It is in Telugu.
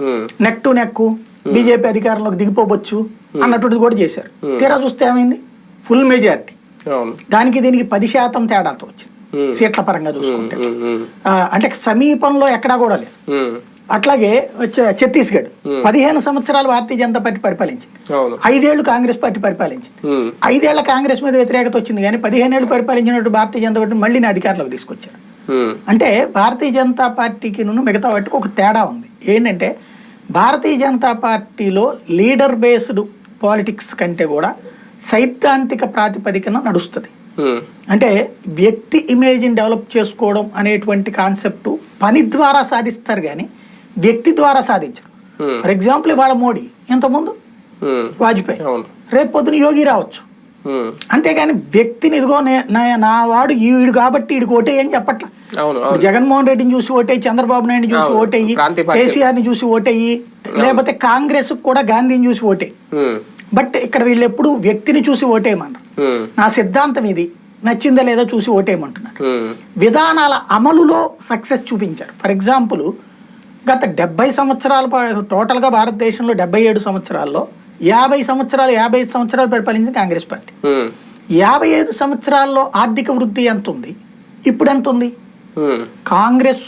Um, neck to neck BJP అధికారంలోకి దిగిపోవచ్చు అన్నటువంటిది కూడా చేశారు. తీరా చూస్తే ఏమైంది? ఫుల్ మెజారిటీ దానికి దీనికి పది శాతం తేడాతో వచ్చింది. Hmm. సీట్ల పరంగా చూసుకుంటే. అంటే సమీపంలో ఎక్కడా కూడా లేదు. అట్లాగే వచ్చే- ఛత్తీస్గఢ్ పదిహేను సంవత్సరాలు భారతీయ జనతా పార్టీ పరిపాలించింది. ఐదేళ్ళు కాంగ్రెస్ పార్టీ పరిపాలించింది. ఐదేళ్ళ కాంగ్రెస్ మీద వ్యతిరేకత వచ్చింది కానీ పదిహేను ఏళ్ళు పరిపాలించినట్టు భారతీయ జనతా పార్టీ మళ్ళీ నా అధికారంలోకి తీసుకొచ్చారు. అంటే భారతీయ జనతా పార్టీకి నువ్వు మిగతా వాటికి ఒక తేడా ఉంది. ఏంటంటే భారతీయ జనతా పార్టీలో లీడర్ బేస్డ్ పాలిటిక్స్ కంటే కూడా సైద్ధాంతిక ప్రాతిపదికన నడుస్తుంది. ఉమ్, అంటే వ్యక్తి ఇమేజ్ని డెవలప్ చేసుకోవడం అనేటువంటి కాన్సెప్ట్ పని ద్వారా సాధిస్తారు కానీ వ్యక్తి ద్వారా సాధించరు. ఉమ్, ఫర్ ఎగ్జాంపుల్ ఇవాళ మోడీ ఇంతకుముందు వాజ్పేయి రేపు పొద్దున యోగి రావచ్చు. అంతేగాని వ్యక్తిని ఇదిగో నే- వాడు ఈడు కాబట్టి ఈడికి ఓటే అని చెప్పట్ల జగన్మోహన్ రెడ్డిని చూసి ఓటేయి చంద్రబాబు నాయుడు చూసి. ఓటేయి ప్రాంతీయ పార్టీ. కేసీఆర్ని చూసి ఓటేయి లేకపోతే కాంగ్రెస్ కూడా గాంధీని చూసి ఓటే బట్ ఇక్కడ వీళ్ళు ఎప్పుడు వ్యక్తిని చూసి ఓటేయమన్నారు నా సిద్ధాంతం ఇది నచ్చిందా లేదో చూసి ఓటేయమంటున్నారు. విధానాల అమలులో సక్సెస్ చూపించారు. ఫర్ ఎగ్జాంపుల్ గత డెబ్బై సంవత్సరాల టోటల్గా భారతదేశంలో డెబ్బై ఏడు సంవత్సరాల్లో యాభై సంవత్సరాలు యాభై ఐదు సంవత్సరాలు పరిపాలించింది కాంగ్రెస్ పార్టీ. యాభై ఐదు సంవత్సరాల్లో ఆర్థిక వృద్ధి ఎంత ఉంది ఇప్పుడు ఎంత ఉంది. కాంగ్రెస్